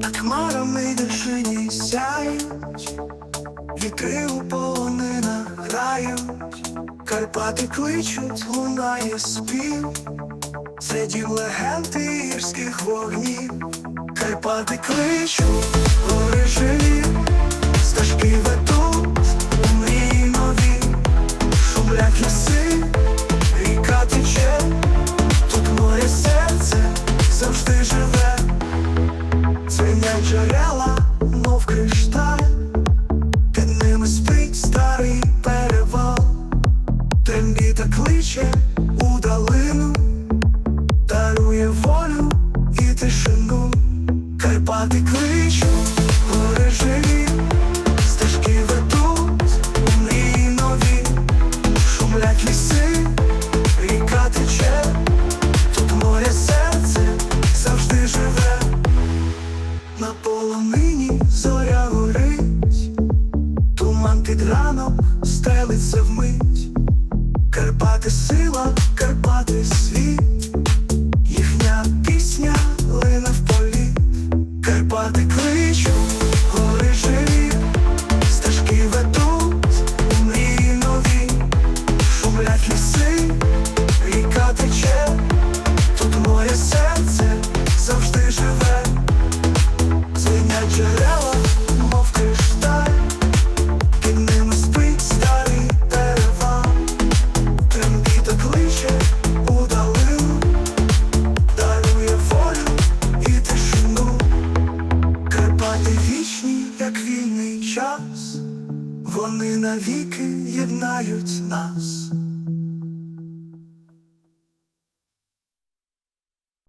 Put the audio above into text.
Над хмарами вершині сяють, вітри у полонинах Карпати кличуть, лунає спів, серед легенд і гірських вогнів, Карпати кличуть, тишину, Карпати кличуть, гори живі, стежки ведуть, мрії нові, шумлять ліси, ріка тече, тут моє серце завжди живе. На полонині зоря горить, туман під ранок стелиться вмить, Карпати сила, Карпати світ, Карпати вічні, як вільний час, вони навіки єднають нас.